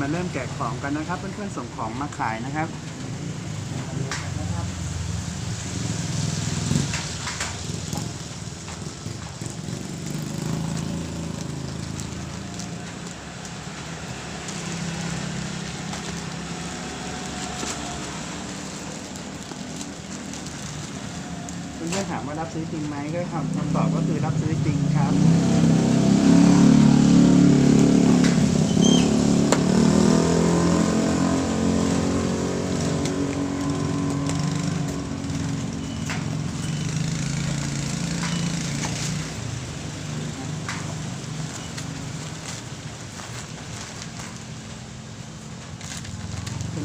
มาเริ่มแกะของกันนะครับ เพื่อนๆส่งของมาขายนะครับเพื่อนๆถามว่ารับซื้อจริงไหมก็คำคำตอบก็คือรับซื้อจริงครับ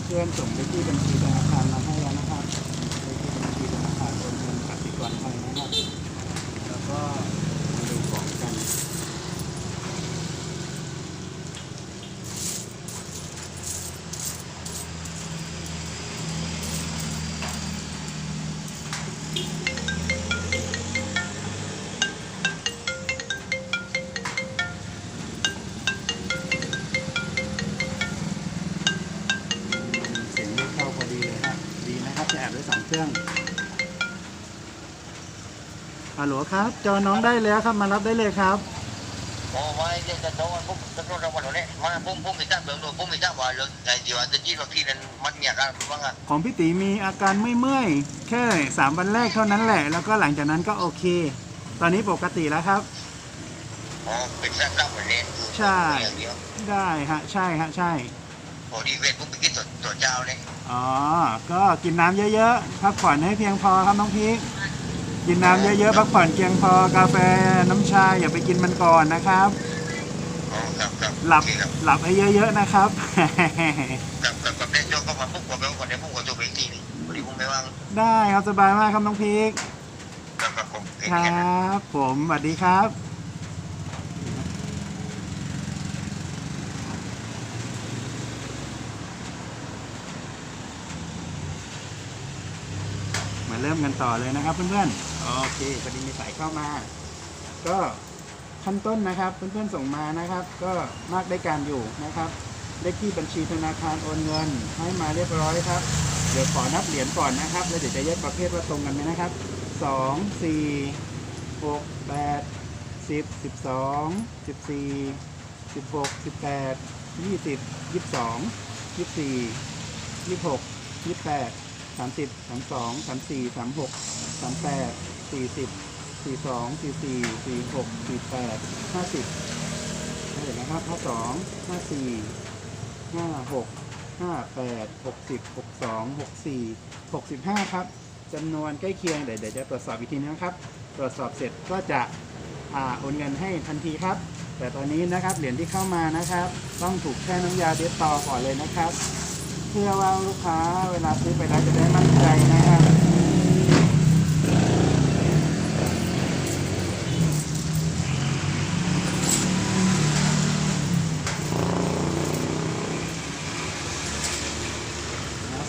เพื่อนส่งไปที่บัญชีธนาคารมาให้แล้วนะครับ เครื่องฮัลโหลครับ จอน้องได้แล้วครับมารับได้เลยครับโอ้ไม่เดี๋ยวจะโดนปุ๊บจะโดนรางวัลนี้มาปุ๊บปุ๊บมีตั้งเบื้องต้นปุ๊บมีตั้งว่าเรื่องไอ้เดี๋ยวจะจี้ว่าที่นั้นมันเนี่ยกันบ้างอะของพี่ตีมีอาการไม่เมื่อยแค่สามวันแรกเท่านั้นแหละ แล้วก็หลังจากนั้นก็โอเค ตอนนี้ปกติแล้วครับอ๋อเป็นแซ่บตั้งเหมือนนี้ใช่อย่างเดียวได้ฮะใช่ฮะใช่ โอ้ดีเวทปุ๊บไปกินตัวตัวเจ้าเลยอ๋อ ก็กินน้ำเยอะๆ พักผ่อนให้เพียงพอครับน้องพีคกินน้ำเยอะๆ พักผ่อนเพียงพอ กาแฟน้ำชาอย่าไปกินมันก่อนนะครับ อ๋อครับครับหลับ โอเคครับหลับให้เยอะๆนะครับกับกับกับเล่นโยกเข้ามาปุ๊บผมไปก่อนเดี๋ยวผมก็ตัวไปอีกทีนึงพอดีผมไม่ว่างได้ครับสบายมากครับน้องพีคกับกับผมเองครแค่นั้นับผมสวัสดีครับ เริ่มกันต่อเลยนะครับเพื่อนๆ โอเคพอดีมีสายเข้ามา ก็ขั้นต้นนะครับเพื่อนๆส่งมานะครับ ก็มากได้การอยู่นะครับ เลขที่บัญชีธนาคารโอนเงินให้มาเรียบร้อยครับ เดี๋ยวขอนับเหรียญก่อนนะครับ แล้วเดี๋ยวจะแยกประเภทว่าตรงกันไหมนะครับสองสี่หกแปดสิบสิบสองสิบสี่สิบหกสิบแปดยี่สิบยี่สิบสองยี่สิบสี่ยี่สิบหกยี่สิบแปด สามสิบสามสองสามสี่สามหกสามแปดสี่สิบสี่สองสี่สี่สี่หกสี่แปดห้าสิบเดี๋ยวนะครับห้าสองห้าสี่ห้าหกห้าแปดหกสิบหกสองหกสี่หกสิบห้าครับจำนวนใกล้เคียงเดี๋ยวเดี๋ยวจะตรวจสอบอีกทีนะครับ ตรวจสอบเสร็จก็จะอ่าโอนเงินให้ทันทีครับ แต่ตอนนี้นะครับเหรียญที่เข้ามานะครับ ต้องถูกแช่น้ำยาเดสตอก่อนเลยนะครับ เพื่อว่าลูกค้าเวลาซื้อไปแล้วจะได้มั่นใจนะครับ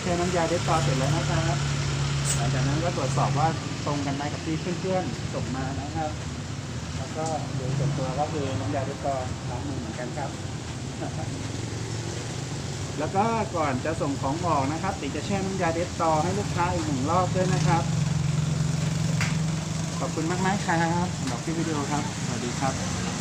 แช่น้ำยาเดสตอเสร็จแล้วนะครับหลังจากนั้นก็ตรวจสอบว่าตรงกันไหมกับที่เพื่อนๆส่งมานะครับ แล้วก็โดยส่วนตัวก็คือน้ำยาเดสตอล้างมือเหมือนกันครับ แล้วก็ก่อนจะส่งของออกนะครับติจะแช่น้ำยาเด็ดตอให้ลูกค้าอีกหนึ่งรอบด้วยนะครับ ขอบคุณมากๆครับสำหรับคลิปวิดีโอครับ สวัสดีครับ